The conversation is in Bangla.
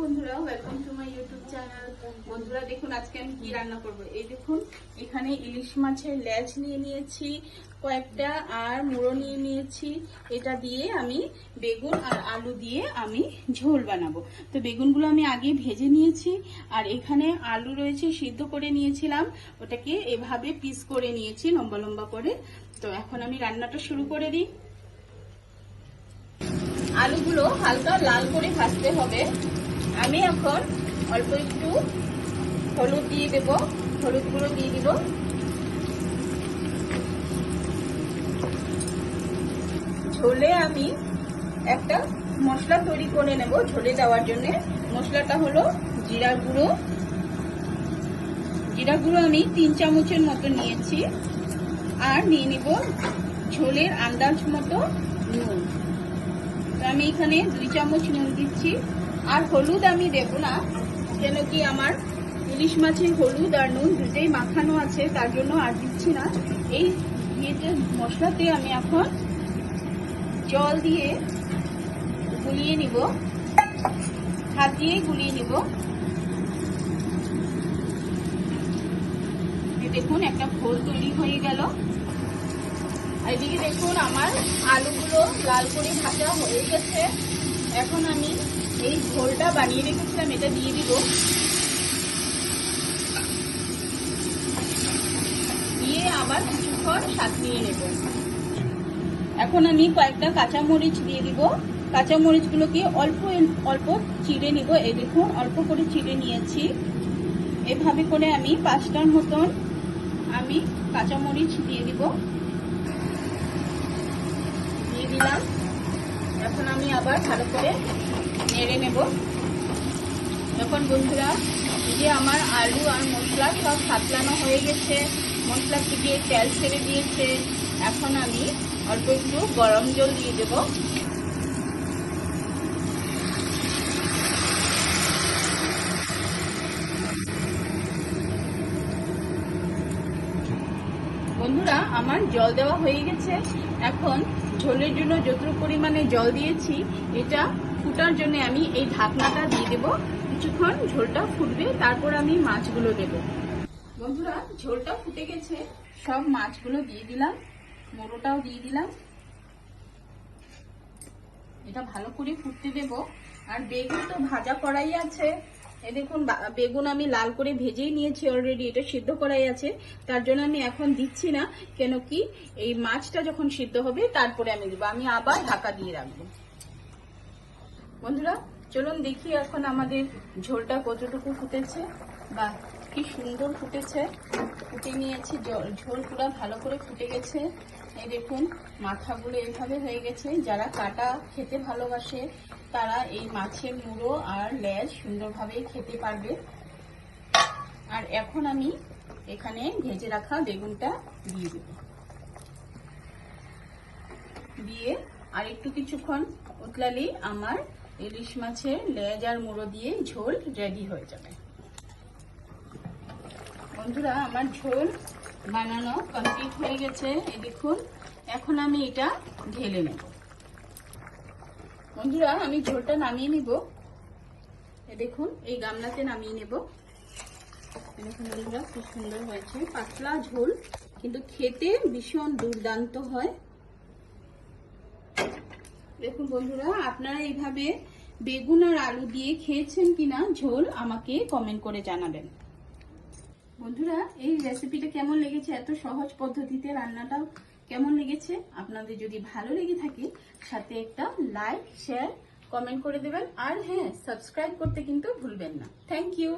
বন্ধুরা welcome to my YouTube channel বন্ধুরা, দেখুন, আজকে আমি কি রান্না করব? এই দেখুন, এখানে ইলিশ মাছের ল্যাজ নিয়ে নিয়েছি, কয়েকটা, আর মুড়ো নিয়ে নিয়েছি। এটা দিয়ে আমি বেগুন আর আলু দিয়ে আমি ঝোল বানাবো। তো বেগুনগুলো আমি আগে ভেজে নিয়েছি, আর এখানে আলু রয়েছে, সিদ্ধ করে নিয়েছিলাম। ওটাকে এভাবে পিস করে নিয়েছি, লম্বা লম্বা করে। তো এখন আমি রান্নাটা শুরু করে দিই। আলুগুলো হালকা লাল করে ভাজতে হবে। আমি এখন অল্প একটু হলুদ দিয়ে দেব। হলুদ গুঁড়ো দিয়ে দিব। ঝোলে আমি একটা মশলা তৈরি করে নেব ঝোলে দেওয়ার জন্য। মশলাটা হলো জিরা গুঁড়ো। জিরা গুঁড়ো আমি তিন চামচের মতো নিয়েছি। আর নিয়ে নিব ঝোলের আন্দাজ মতো নুন। তো আমি এখানে দুই চামচ নুন দিচ্ছি। আর হলুদ আমি দেব না কেন কি আমার ইলিশ মাছের হলুদ আর নুন দুটোই মাখানো আছে, তার জন্য আর দিচ্ছি না। এই ইয়েতে, মশলাতে আমি এখন জল দিয়ে গুলিয়ে নিব, হাত দিয়ে গুলিয়ে নিব। দেখুন, একটা ঘোল তৈরি হয়ে গেল। এদিকে দেখুন, আমার আলুগুলো লাল করে ভাজা হয়ে গেছে। এখন আমি ঝোলটা বানিয়ে রেখেছিলাম, এটা দিয়ে দিব। দিয়ে আবার কিছুক্ষণ নিয়ে নেব। এখন আমি কয়েকটা কাঁচামরিচ দিয়ে দিব। কাঁচামরিচগুলোকে অল্প অল্প চিড়ে নিব। এই দেখুন, অল্প করে চিড়ে নিয়েছি। এভাবে করে আমি পাঁচটার মতন আমি কাঁচামরিচ দিয়ে দিব। দিয়ে দিলাম। এখন আমি আবার ভালো করে নেড়ে নেব। এখন বন্ধুরা যে আমার আলু আর মশলা সব সাতলানো হয়ে গেছে। মশলা থেকে তেল ছেড়ে দিয়েছে। এখন আমি অল্প একটু গরম জল দিয়ে দেব। বন্ধুরা, আমার জল দেওয়া হয়ে গেছে। এখন ঝোলের জন্য যতটুকু পরিমাণে জল দিয়েছি, এটা ফুটার জন্য আমি এই ঢাকনাটা দিয়ে দেব। কিছুক্ষণ ঝোলটা ফুটবে, তারপর আমি মাছগুলো দেব। বন্ধুরা, ঝোলটা ফুটে গেছে। সব মাছগুলো দিয়ে দিলাম মোড়োটাও দিয়ে দিলাম। এটা ভালো করে ফুটতে দেব। আর বেগুন তো ভাজা করাই আছে। এই দেখুন বেগুন আমি লাল করে ভেজেই নিয়েছি অলরেডি এটা সিদ্ধ করাই আছে। তার জন্য আমি এখন দিচ্ছি না, কেন কি এই মাছটা যখন সিদ্ধ হবে, তারপরে আমি দেবো। আমি আবার ঢাকা দিয়ে রাখব। বন্ধুরা, চলুন দেখি এখন আমাদের ঝোলটা কতটুকু ফুটেছে বা কি সুন্দর ফুটেছে। ফুটে নিয়েছি ঝোল পুরো ভালো করে ফুটে গেছে। এই দেখুন, মাথাগুলো এইভাবে হয়ে গেছে। যারা কাটা খেতে ভালোবাসে, তারা এই মাছের মুড়ো আর ল্যাজ সুন্দরভাবে খেতে পারবে। আর এখন আমি এখানে ভেজে রাখা বেগুনটা দিয়ে দেব। দিয়ে আর একটু কিছুক্ষণ উতলালি আমার ইলিশ মাছের লেজ আর মুড়ো দিয়ে ঝোল রেডি হয়ে যাবে। বন্ধুরা, আমার ঝোল বানানো কমপ্লিট হয়ে গেছে। এই দেখুন, এখন আমি এটা ঢেলে নেব। বন্ধুরা, আমি ঝোলটা নামিয়ে নিব। এ দেখুন, এই গামলাতে নামিয়ে নেব। দেখুন, বন্ধুরা, খুব সুন্দর হয়েছে। পাতলা ঝোল, কিন্তু খেতে ভীষণ দুর্দান্ত হয়। দেখুন বন্ধুরা, আপনারা এইভাবে বেগুন আর আলু দিয়ে খেয়েছেন কিনা ঝোল আমাকে কমেন্ট করে জানাবেন। বন্ধুরা, এই রেসিপিটা কেমন লেগেছে? এত সহজ পদ্ধতিতে রান্নাটাও কেমন লেগেছে? আপনাদের যদি ভালো লেগে থাকে, সাথে একটা লাইক শেয়ার কমেন্ট করে দেবেন। আর হ্যাঁ সাবস্ক্রাইব করতে কিন্তু ভুলবেন না। Thank you